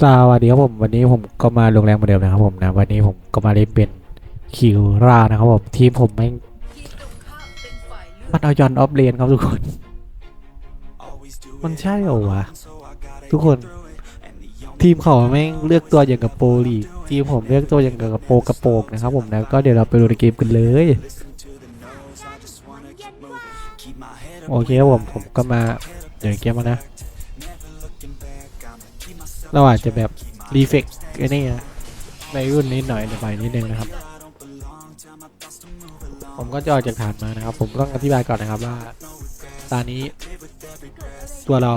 สวัสดีครับผมวันนี้ผมก็มาลงแรงเหมือนเดิมนะครับผมนะวันนี้ผมก็มาเล่นเป็นคิวรานะครับผมทีมผมไม่มันเอายอนออฟเลนครับทุกคน มันใช่เหรอวะทุกคน ทีมเขาแม่เลือกตัวอย่างกับโปรลีทีมผมเลือกตัวอย่างกับโปกระโปรงนะครับผมนะก็เดี๋ยวเราไปดูในเกมกันเลย โอเคครับผมผมก็มาเดี๋ยวเกมมานะ เราอาจจะแบบรีเฟกไอ้นี่นะในรุ่นนี้หน่อยหน่อยนิดนึงนะครับ ผมก็จะออกจากฐานมานะครับ ผมต้องอธิบายก่อนนะครับว่าตอนนี้ ตัวเรา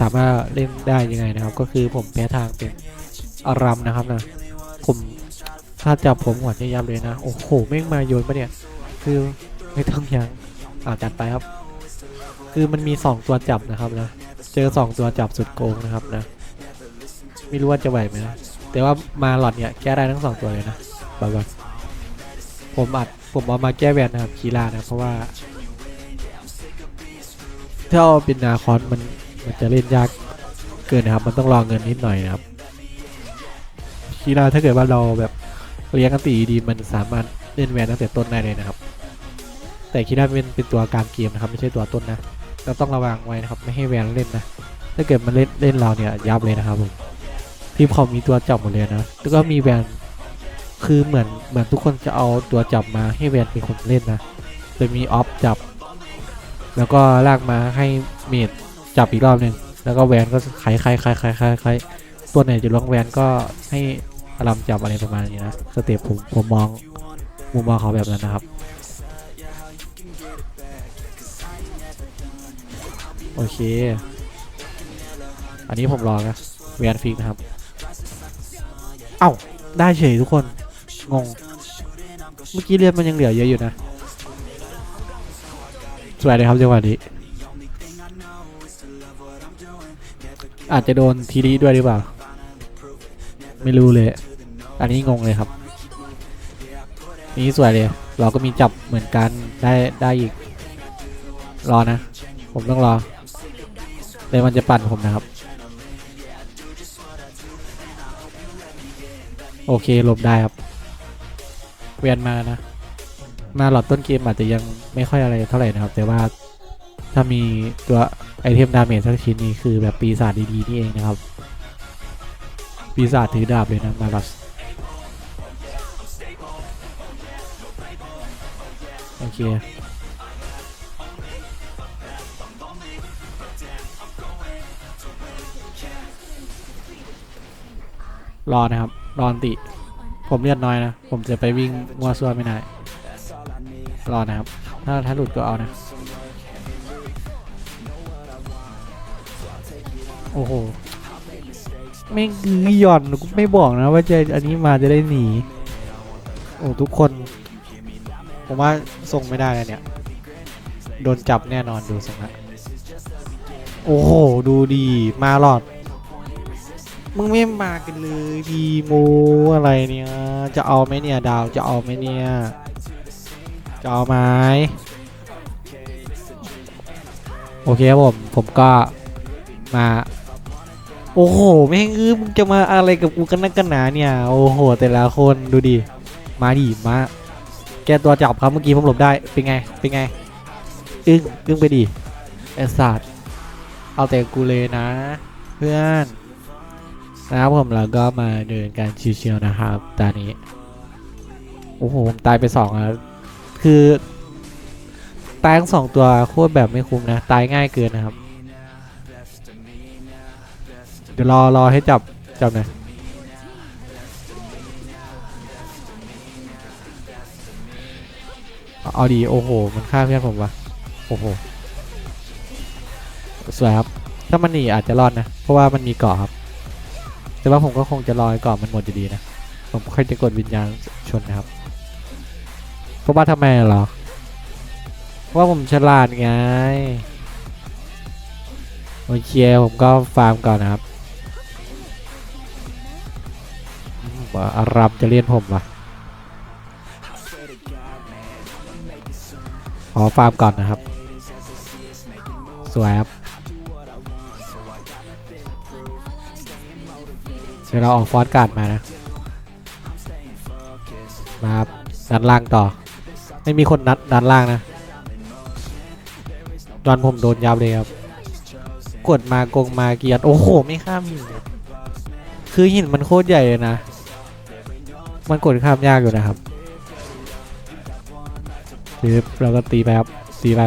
สามารถเล่นได้ยังไงนะครับ ก็คือผมแพ้ทางเป็นอารัมนะครับนะผมถ้าจับผมหัวจะยับเลยนะโอ้โหแม่งมาโยนปะเนี่ย คือไม่ต้องยังอ่าจัดไปครับ คือมันมีสองตัวจับนะครับนะ เจอสองตัวจับสุดโกงนะครับนะ ไม่รู้ว่าจะไหวไหมนะแต่ว่ามาหลอดเนี่ยแก้ได้ทั้งสองตัวเลยนะบอกก่อนผมอัดผมเอามาแก้แวนนะครับคีรานะเพราะว่าถ้าเอาเป็นนาคอนมันมันจะเล่นยากเกินนะครับ มันต้องรอเงินนิดหน่อยนะครับคีราถ้าเกิดว่าเราแบบเลี้ยงกันตีดีมันสามารถเล่นแวนตั้งแต่ต้นได้เลยนะครับ แต่คีราเป็นเป็นตัวกลางเกมนะครับ ไม่ใช่ตัวต้นนะเราต้องระวังไว้นะครับ ไม่ให้แวนเล่นนะถ้าเกิดมันเล่นเล่นเราเนี่ยยับเลยนะครับผม ทีมเขามีตัวจับหมดเลยนะ แล้วก็มีแวน คือเหมือนเหมือนทุกคนจะเอาตัวจับมาให้แวนเป็นคนเล่นนะ จะมีออฟจับ แล้วก็ลากมาให้เมดจับอีกรอบหนึ่งแล้วก็แวนก็ไขไขไขไขไขไขตัวไหนจะลงแวนก็ให้อารมจับอะไรประมาณนี้นะ สเต็ปผมผมมองมุมมองเขาแบบนั้นนะครับ โอเค อันนี้ผมรอนะแวนฟิกนะครับ อ้าได้เฉยทุกคน งง เมื่อกี้เลือดมันยังเหลือเยอะอยู่นะ สวยเลยครับจังหวะนี้ อาจจะโดนทีรีด้วยหรือเปล่า ไม่รู้เลย อันนี้งงเลยครับ นี่สวยเลย เราก็มีจับเหมือนกัน ได้ได้อีก รอนะ ผมต้องรอเลยมันจะปั่นผมนะครับ โอเคหลบได้ครับ เวียนมานะ มาหลอดต้นเกมอาจจะยังไม่ค่อยอะไรเท่าไหร่นะครับ แต่ว่าถ้ามีตัวไอเทมดาเมจสักชิ้นนี้คือแบบปีศาจดีๆนี่เองนะครับ ปีศาจถือดาบเลยนะมาลัสโอเครอนะครับ รอนติ ผมเลือดน้อยนะ ผมจะไปวิ่งมัวซัวไม่ได้รอนะครับ ถ้าถ้าหลุดก็เอานะ โอ้โห ไม่คือหย่อนกูไม่บอกนะ ว่าจะอันนี้มาจะได้หนี โอ้ทุกคน ผมว่าส่งไม่ได้แล้วเนี่ย โดนจับแน่นอนดูสงนะโอ้โห ดูดีมาหลอด มึงไม่มากันเลยดีโมอะไรเนี่ย จะเอาไหมเนี่ยดาวจะเอาไหมเนี่ยจะเอาไหมโอเคครับผมผมก็มา โอ้โหแม่งเออมึงจะมาอะไรกับกูกันนักกันหนาเนี่ย โอ้โห แต่ละคนดูดิมาดิมา แกตัวจับครับเมื่อกี้ผมหลบได้เป็นไงเป็นไงอึ้งอึ้งไปดิไอ้สัตว์เอาแต่กูเลยนะ เพื่อน นะครับผมแล้วก็มาเดินการชิวๆนะครับตอนนี้ โอ้โหผมตายไปสองแล้วคือตายทั้งสองตัวโคตรแบบไม่คุ้มนะ ตายง่ายเกินนะครับ เดี๋ยวรอรอให้จับจับหน่อยเอาเอาดีโอ้โห มันฆ่าเพื่อนผมวะโอ้โห สวยครับ ถ้ามันหนีอาจจะรอดนะ เพราะว่ามันมีเกาะครับ แต่ว่าผมก็คงจะรอก่อนมันหมดอยู่ดีนะ ผมค่อยจะกดวิญญาณชนนะครับ เพราะว่าทำไมเหรอ เพราะว่าผมฉลาดไง โอเคผมก็ฟาร์มก่อนนะครับอืมว่าอารัมจะเลียนผมวะขอฟาร์มก่อนนะครับ สวยครับ ดี๋ยวเราออกฟอสการ์ดมานะ มาครับด้านล่างต่อ ไม่มีคนนัดด้านล่างนะตอนผมโดนยับเลยครับ กดมากงมาเกียร์โอ้โห ไม่ข้ามหินคือหินมันโคตรใหญ่เลยนะ มันกดข้ามยากอยู่นะครับปึ๊บเราก็ตีไปครับ ตีไป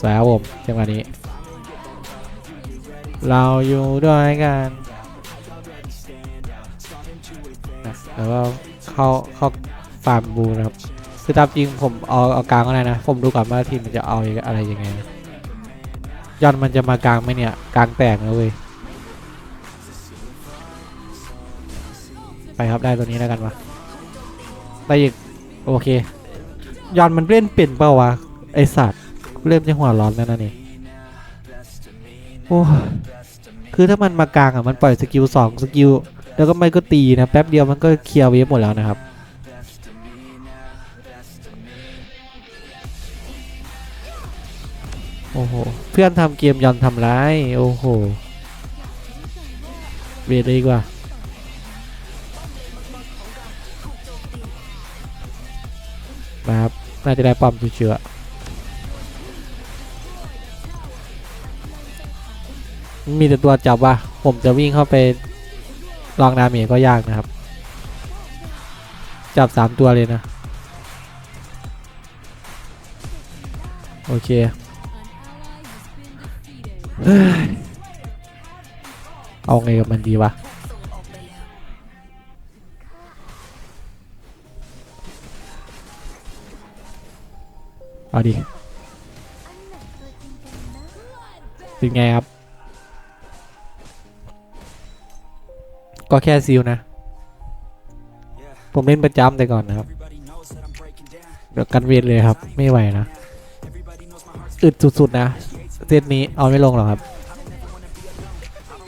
สวยครับผมจังหวะนี้ เราอยู่ด้วยกัน แล้วก็เข้าเข้าฟาร์มบูนะครับคือตามจริงผมเอาเอากลางก็ได้นะ ผมดูก่อนว่าทีมมันจะเอาอะไรยังไงยอนมันจะมากลางไหมเนี่ยกลางแตกนะเว้ยไปครับได้ตัวนี้แล้วกันวะได้อีกโอเคยอนมันเล่นเป็นเปล่าวะไอสัตว์เริ่มจะหัวร้อนแล้วนะนี่โอ้คือถ้ามันมากลางอะมันปล่อยสกิลสองสกิล แล้วก็ไม่ก็ตีนะแป๊บเดียวมันก็เคลียร์เวฟหมดแล้วนะครับโอ้โห เพื่อนทำเกมยอนทำร้าย โอ้โหเวทเลยดีกว่า มาครับ น่าจะได้ป้อมเชื่อๆมีแต่ตัวจับว่าผมจะวิ่งเข้าไป ลองดาเมจก็ยากนะครับ จับสามตัวเลยนะ โอเคเฮ้ยเอาไงกับมันดีวะเอาดิเป็นไงครับ ก็แค่ซิลนะ ผมเล่นประจำแต่ก่อนนะครับเดี๋ยวกันเวทเลยครับ ไม่ไหวนะ อึดสุดๆนะเซตนี้เอาไม่ลงหรอกครับ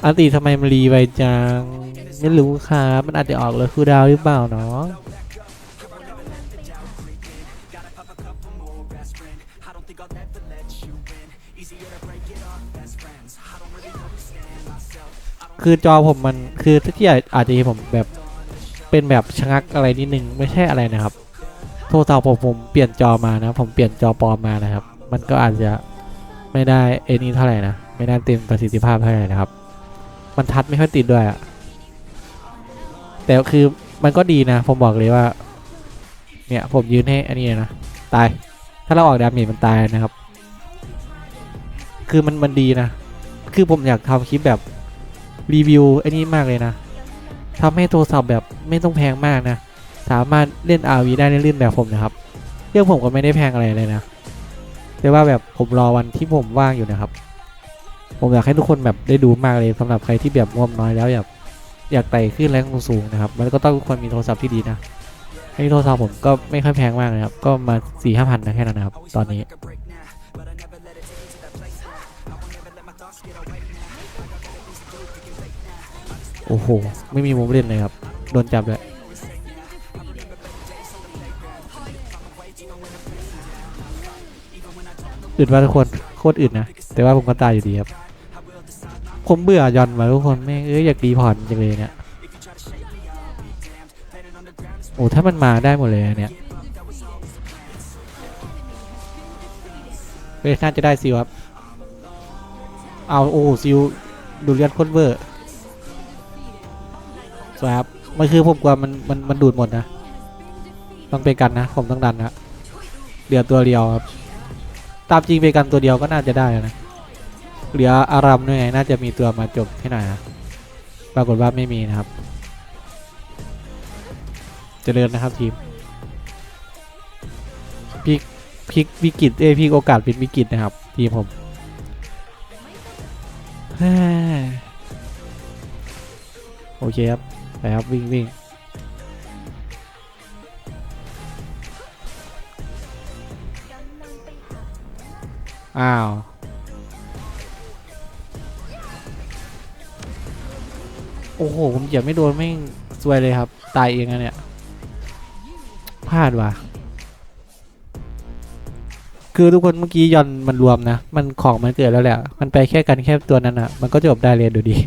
อันตีทำไมมันรีไปจัง ไม่รู้ครับ มันอาจจะออกเลยคือดาวหรือเปล่าเนาะ คือจอผมมันคือที่อาจจะเห็นผมแบบเป็นแบบชะงักอะไรนิดนึงไม่ใช่อะไรนะครับ โทรศัพท์ผมผมเปลี่ยนจอมานะ ผมเปลี่ยนจอปลอมมานะครับ มันก็อาจจะไม่ได้เอนี่เท่าไหร่นะไม่ได้เต็มประสิทธิภาพเท่าไหร่นะครับ มันทัดไม่ค่อยติดด้วยอะแต่คือมันก็ดีนะ ผมบอกเลยว่า เนี่ยผมยืนให้อันนี้นะตายถ้าเราออกดาเมจมันตายนะครับ คือมันมันดีนะ คือผมอยากทำคลิปแบบ รีวิวไอ้นี่มากเลยนะทำให้โทรศัพท์แบบไม่ต้องแพงมากนะ สามารถเล่น RV ได้ในลื่นแบบผมนะครับเรื่องผมก็ไม่ได้แพงอะไรเลยนะแต่ว่าแบบผมรอวันที่ผมว่างอยู่นะครับ ผมอยากให้ทุกคนแบบได้ดูมากเลยสำหรับใครที่แบบงบน้อยแล้วอยากอยากไต่ขึ้นแรงสูงนะครับ มันก็ต้องควรมีโทรศัพท์ที่ดีนะไอ้โทรศัพท์ผมก็ไม่ค่อยแพงมากนะครับ ก็มาสี่ห้าพันนะแค่นั้นนะครับ ตอนนี้ โอ้โห ไม่มีมุมเล่นเลยครับ โดนจับเลยอึดว่าทุกคนโคตรอึดนะ แต่ว่าผมก็ตายอยู่ดีครับ ผมเบื่อยอนมาทุกคนแม่งเอ้ยอยากดีผ่อนจังเลยเนี่ยโอ้ถ้ามันมาได้หมดเลยอะเนี่ยเฮ้ยน่าจะได้ซิลครับ เอาโอ้ซิลดูเลือดโคตรเวอร์ สวยครับมันคือผมกลัวมันมันมันดูดหมดนะ ต้องไปกันนะ ผมต้องดันนะเหลือตัวเดียวครับ ตามจริงไปกันตัวเดียวก็น่าจะได้นะ เหลืออารัมด้วยไงน่าจะมีตัวมาจบให้หน่อยนะ ปรากฏว่าไม่มีนะครับเจริญนะครับทีมพลิกพลิกวิกฤตเอ้พลิกโอกาสเป็นวิกฤตนะครับ ทีมผมโอเคครับ ไปครับวิ่งวิ่งอ้าว โอ้โห ผมเหยียบไม่โดนไม่งซวยเลยครับ ตายเองอะเนี่ย พลาดว่ะ คือทุกคนเมื่อกี้ยอนมันรวมนะ มันของมันเกิดแล้วแหละ มันไปแค่กันแค่ตัวนั้นอะมันก็จบได้เลยดูดี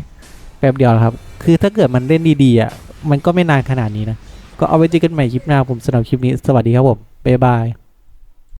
แป๊บเดียวครับ คือถ้าเกิดมันเล่นดีๆอะ มันก็ไม่นานขนาดนี้นะ ก็เอาไว้เจอกันใหม่คลิปหน้าผมสำหรับคลิปนี้ สวัสดีครับผม บ๊ายบาย